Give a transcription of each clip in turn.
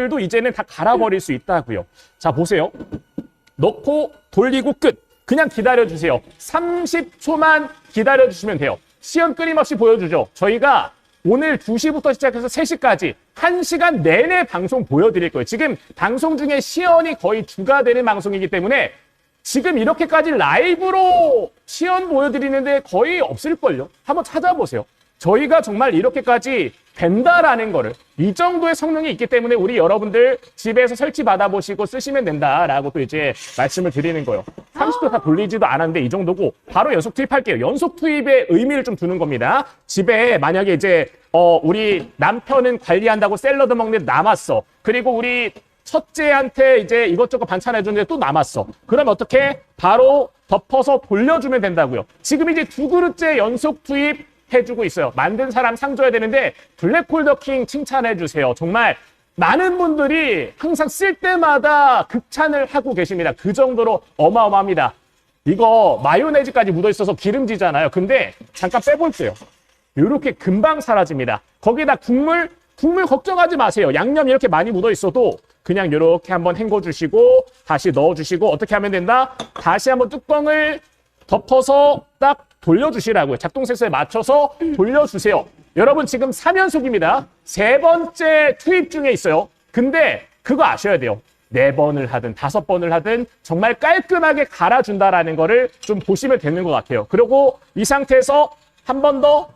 것들도 이제는 다 갈아버릴 수 있다고요. 자, 보세요. 넣고 돌리고 끝. 그냥 기다려주세요. 30초만 기다려주시면 돼요. 시연 끊임없이 보여주죠. 저희가 오늘 2시부터 시작해서 3시까지 1시간 내내 방송 보여드릴 거예요. 지금 방송 중에 시연이 거의 주가 되는 방송이기 때문에 지금 이렇게까지 라이브로 시연 보여드리는데 거의 없을걸요. 한번 찾아보세요. 저희가 정말 이렇게까지 된다라는 거를 이 정도의 성능이 있기 때문에 우리 여러분들 집에서 설치 받아보시고 쓰시면 된다라고 또 이제 말씀을 드리는 거예요. 30도 다 돌리지도 않았는데 이 정도고 바로 연속 투입할게요. 연속 투입의 의미를 좀 두는 겁니다. 집에 만약에 이제 어 우리 남편은 관리한다고 샐러드 먹는데 남았어. 그리고 우리 첫째한테 이제 이것저것 반찬 해주는데 또 남았어. 그러면 어떻게? 바로 덮어서 돌려주면 된다고요. 지금 이제 두 그릇째 연속 투입 해주고 있어요. 만든 사람 상 줘야 되는데 블랙홀 더킹 칭찬해 주세요. 정말 많은 분들이 항상 쓸 때마다 극찬을 하고 계십니다. 그 정도로 어마어마합니다. 이거 마요네즈까지 묻어 있어서 기름지잖아요. 근데 잠깐 빼볼게요. 이렇게 금방 사라집니다. 거기다 국물, 국물 걱정하지 마세요. 양념 이렇게 많이 묻어 있어도 그냥 이렇게 한번 헹궈 주시고 다시 넣어 주시고 어떻게 하면 된다? 다시 한번 뚜껑을 덮어서 딱 돌려주시라고요. 작동 색소에 맞춰서 돌려주세요. 여러분 지금 3연속입니다. 세 번째 투입 중에 있어요. 근데 그거 아셔야 돼요. 네 번을 하든 다섯 번을 하든 정말 깔끔하게 갈아준다라는 거를 좀 보시면 되는 것 같아요. 그리고 이 상태에서 한 번 더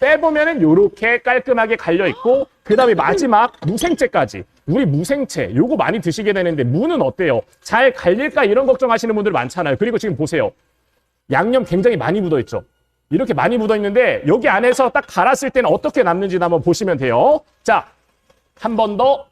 빼보면은 요렇게 깔끔하게 갈려 있고 그 다음에 마지막 무생채까지 우리 무생채 요거 많이 드시게 되는데 무는 어때요? 잘 갈릴까 이런 걱정하시는 분들 많잖아요. 그리고 지금 보세요. 양념 굉장히 많이 묻어 있죠. 이렇게 많이 묻어 있는데 여기 안에서 딱 갈았을 때는 어떻게 남는지 한번 보시면 돼요. 자, 한 번 더